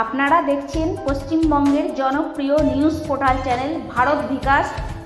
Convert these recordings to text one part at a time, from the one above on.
আপনারা দেখছেন পশ্চিমবঙ্গের জনপ্রিয় news portal channel Bharat Bikash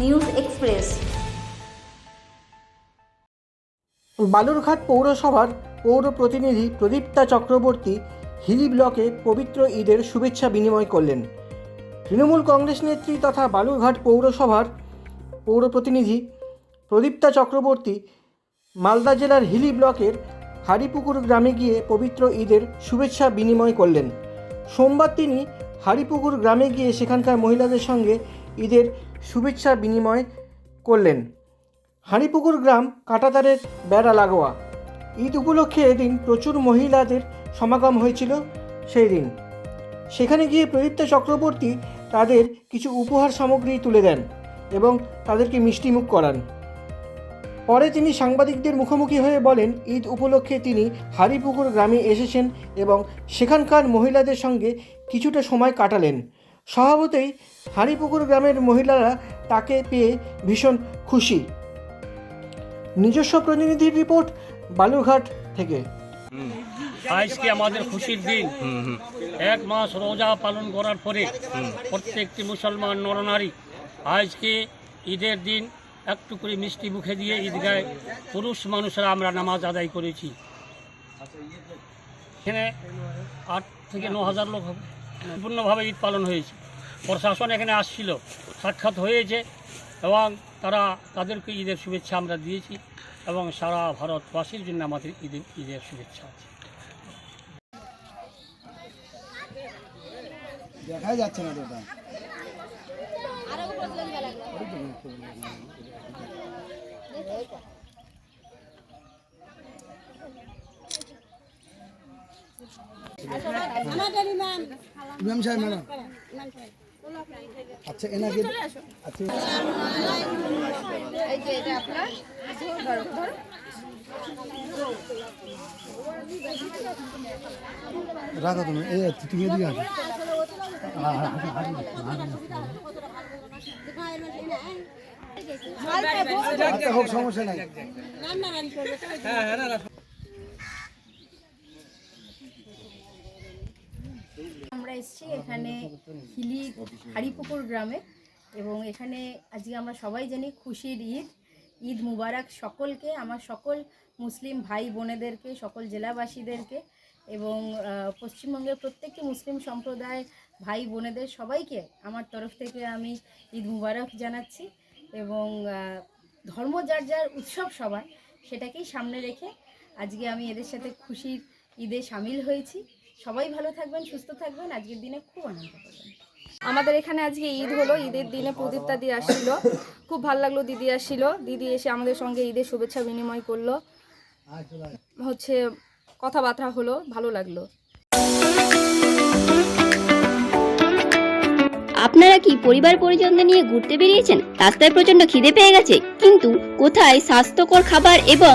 news express. Balurghat পৌরসভার পৌর প্রতিনিধি প্রদীপ্তা চক্রবর্তী হিলি ব্লকে পবিত্র ঈদের শুভেচ্ছা বিনিময় করলেন। তৃণমূল কংগ্রেস নেত্রী তথা বালুরঘাট পৌরসভার পৌর প্রতিনিধি প্রদীপ্তা চক্রবর্তী মালদা জেলার হিলি ব্লকের হারিপুকুর গ্রামে গিয়ে পবিত্র ঈদের শুভেচ্ছা বিনিময় করলেন। সোমবার তিনি হারিপুকুর গ্রামে গিয়ে সেখানকার মহিলাদের সঙ্গে ঈদের শুভেচ্ছা বিনিময় করলেন। হাঁড়িপুকুর গ্রাম কাঁটাতারের বেড়া লাগোয়া। ঈদ উপলক্ষে এদিন প্রচুর মহিলাদের সমাগম হয়েছিল সেই দিন। সেখানে গিয়ে প্রদীপ্ত চক্রবর্তী তাদের কিছু উপহার সামগ্রী তুলে দেন এবং তাদেরকে মিষ্টিমুখ করান। পরে তিনি সাংবাদিকদের মুখোমুখি হয়ে বলেন, ঈদ উপলক্ষে তিনি হারিপুকুর গ্রামে এসেছেন এবং সেখানকার মহিলাদের সঙ্গে কিছুটা সময় কাটালেন। স্বভাবতই হারিপুকুর গ্রামের মহিলারা তাকে পেয়ে ভীষণ খুশি। নিজস্ব প্রতিনিধির রিপোর্ট বালুরঘাট থেকে। আজকে আমাদের খুশির দিন। এক মাস রোজা পালন করার পরে প্রত্যেকটি মুসলমান নরনারী আজকে ঈদের দিন একটু করে মিষ্টি মুখে দিয়ে ঈদগায় পুরুষ মানুষরা আমরা নামাজ আদায় করেছি। এখানে আট থেকে ন হাজার লোক সম্পূর্ণভাবে ঈদ পালন হয়েছে। প্রশাসন এখানে আসছিল, সাক্ষাৎ হয়েছে এবং তারা তাদেরকে ঈদের শুভেচ্ছা আমরা দিয়েছি এবং সারা ভারতবাসীর জন্য আমাদের ঈদের ঈদের শুভেচ্ছা আছে। দেখাই যাচ্ছে না ইমাম সাহেব ম্যাডাম। আচ্ছা এনাকে আচ্ছা। রাখো তুমি এই তুমি এদিকে আসো। আচ্ছা আমরা এসেছি এখানে হিলি হাড়িপুকুর গ্রামে এবং এখানে আজকে আমরা সবাই জানি খুশির ঈদ ঈদ মুবারক সকলকে, আমার সকল মুসলিম ভাই বোনেদেরকে, সকল জেলাবাসীদেরকে। এবং পশ্চিমবঙ্গের প্রত্যেকটি মুসলিম সম্প্রদায় ভাই বোনেদের সবাইকে আমার তরফ থেকে আমি ঈদ মুবারক জানাচ্ছি এবং ধর্ম যার যার উৎসব সবার সেটাকেই সামনে রেখে আজকে আমি এদের সাথে খুশির ঈদে সামিল হয়েছি। সবাই ভালো থাকবেন, সুস্থ থাকবেন। আজকের দিনে খুব আনন্দ করবেন। আমাদের এখানে আজকে ঈদ হলো, ঈদের দিনে প্রদীপ্তা দি আসছিল। খুব ভালো লাগল দিদি আসছিল। দিদি এসে আমাদের সঙ্গে ঈদের শুভেচ্ছা বিনিময় করল। হচ্ছে কথাবার্তা হলো, ভালো লাগল। আপনারা কি পরিবার পরিজনদের নিয়ে ঘুরতে বেরিয়েছেন? রাস্তায় প্রচণ্ড খিদে পেয়ে গেছে। কিন্তু কোথায় স্বাস্থ্যকর খাবার এবং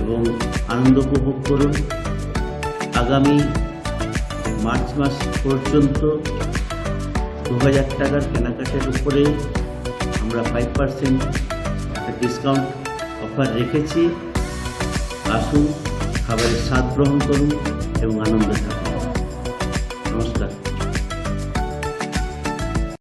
এবং আনন্দ উপভোগ করুন। আগামী মার্চ মাস পর্যন্ত দু হাজার টাকার কেনাকাটার উপরে আমরা ফাইভ পার্সেন্ট ডিসকাউন্ট অফার রেখেছি। আসুন, খাবারের স্বাদ গ্রহণ করুন এবং আনন্দ থাকুন। নমস্কার।